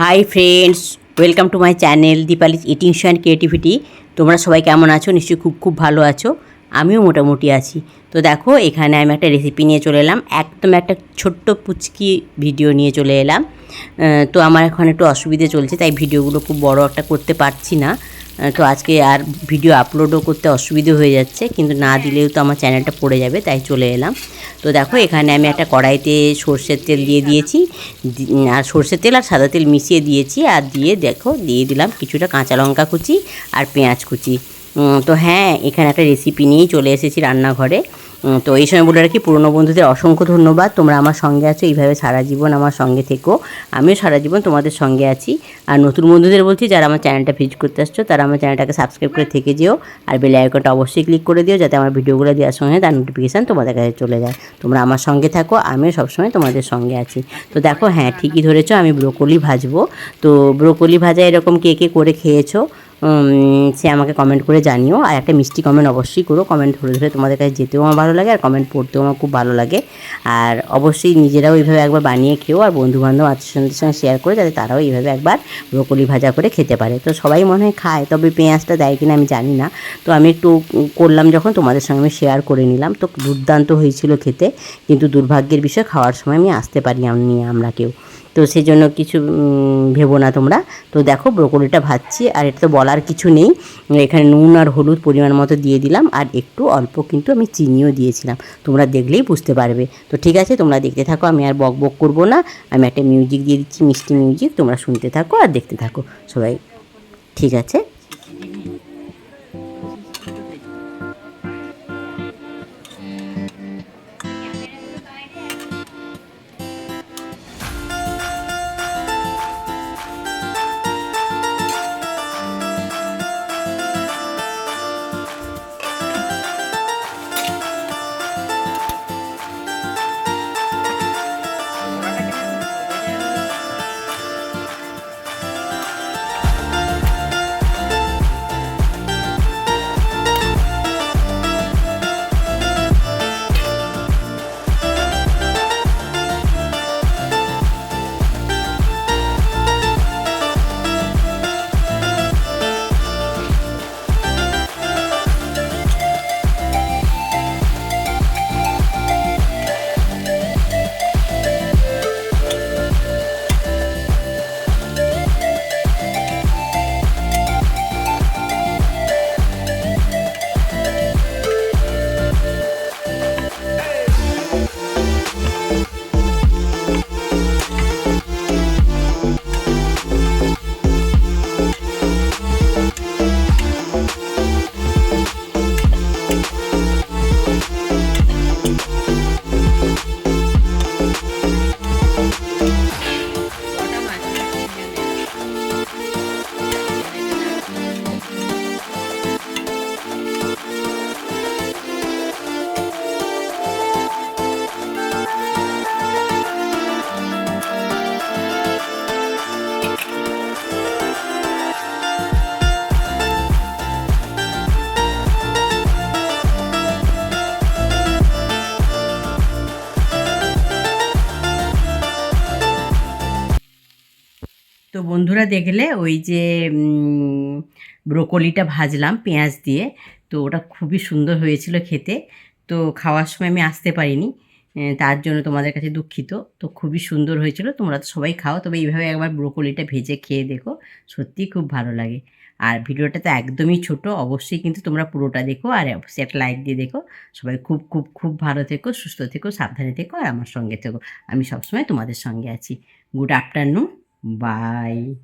Hi friends welcome to my channel Dipali's eating show and creativity তোমরা সবাই কেমন আছো? নিশ্চয়ই খুব খুব ভালো আছো। আমিও মোটামুটি আছি। তো দেখো, এখানে আমি একটা রেসিপি নিয়ে চলে এলাম। একদম একটা ছোট্ট পুচকি ভিডিও নিয়ে চলে এলাম। তো আমার এখন একটু অসুবিধে চলছে, তাই ভিডিওগুলো খুব বড় একটা করতে পারছি না। তো আজকে আর ভিডিও আপলোডও করতে অসুবিধে হয়ে যাচ্ছে, কিন্তু না দিলেও তো আমার চ্যানেলটা পড়ে যাবে, তাই চলে এলাম। তো দেখো, এখানে আমি একটা কড়াইতে সর্ষের তেল দিয়ে দিয়েছি আর সর্ষের তেল আর সাদা তেল মিশিয়ে দিয়েছি, আর দিয়ে দেখো, দিয়ে দিলাম কিছুটা কাঁচা লঙ্কা কুচি আর পেঁয়াজ কুচি। তো হ্যাঁ এখানে একটা রেসিপি নিয়েই চলে এসেছি রান্নাঘরে। তো এই সময় বলে রাখি, পুরনো বন্ধুদের অসংখ্য ধন্যবাদ। তোমরা আমার সঙ্গে আছো, এইভাবে সারা জীবন আমার সঙ্গে থেকো। আমিও সারা জীবন তোমাদের সঙ্গে আছি। আর নতুন বন্ধুদের বলছি, যারা আমার চ্যানেলটা ভিজিট করতে আসছো, তারা আমার চ্যানেলটাকে সাবস্ক্রাইব করে থেকে যেও। আর বেল আইকনটা অবশ্যই ক্লিক করে দিও, যাতে আমার ভিডিওগুলো দেওয়ার সঙ্গে তার নোটিফিকেশান তোমাদের কাছে চলে যায়। তোমরা আমার সঙ্গে থাকো, আমিও সবসময় তোমাদের সঙ্গে আছি। তো দেখো হ্যাঁ ঠিকই ধরেছো, আমি ব্রোকলি ভাজবো। তো ব্রোকলি ভাজা এরকম কে কে করে খেয়েছো? সে আমাকে কমেন্ট করে জানিও। আর একটা মিষ্টি কমেন্ট অবশ্যই করো। কমেন্ট ধরে ধরে তোমাদের কাছে যেতেও আমার ভালো লাগে, আর কমেন্ট পড়তেও আমার খুব ভালো লাগে। আর অবশ্যই নিজেরাও এইভাবে একবার বানিয়ে খেও, আর বন্ধুবান্ধব আত্মীয়দের সঙ্গে শেয়ার করে, যাতে তারাও এইভাবে একবার ব্রোকলি ভাজা করে খেতে পারে। তো সবাই মনে হয় খায়, তবে পেঁয়াজটা দেয় কিনা আমি জানি না। তো আমি একটু করলাম যখন, তোমাদের সঙ্গে আমি শেয়ার করে নিলাম। তো দুর্দান্ত হয়েছিল খেতে, কিন্তু দুর্ভাগ্যের বিষয়, খাওয়ার সময় আমি আসতে পারি আমি, আমরা কেউ। তো সেই জন্য কিছু ভেবো না তোমরা। তো দেখো, ব্রোকলিটা ভাজছি, আর এটা তো বলার কিছু নেই। এখানে নুন আর হলুদ পরিমাণ মতো দিয়ে দিলাম, আর একটু অল্প কিন্তু আমি চিনিও দিয়েছিলাম। তোমরা দেখলেই বুঝতে পারবে। তো ঠিক আছে, তোমরা দেখতে থাকো, আমি আর বক বক করব না। আমি একটা মিউজিক দিয়ে দিচ্ছি, মিষ্টি মিউজিক, তোমরা শুনতে থাকো আর দেখতে থাকো। সবাই ঠিক আছে? তো বন্ধুরা দেখলে ওই যে ব্রোকলিটা ভাজলাম পেঁয়াজ দিয়ে। তো ওটা খুবই সুন্দর হয়েছিল খেতে। তো খাওয়ার সময় আমি আসতে পারিনি তার জন্য তোমাদের কাছে দুঃখিত। তো খুবই সুন্দর হয়েছিল, তোমরা তো সবাই খাও। তবে এইভাবে একবার ব্রোকলিটা ভেজে খেয়ে দেখো, সত্যিই খুব ভালো লাগে। আর ভিডিওটা তো একদমই ছোট, অবশ্যই কিন্তু তোমরা পুরোটা দেখো আর অবশ্যই একটা লাইক দিয়ে দেখো। সবাই খুব খুব খুব ভালো থেকো, সুস্থ থেকো, সাবধানে থেকো আর আমার সঙ্গে থেকো। আমি সবসময় তোমাদের সঙ্গে আছি। Good afternoon. Bye.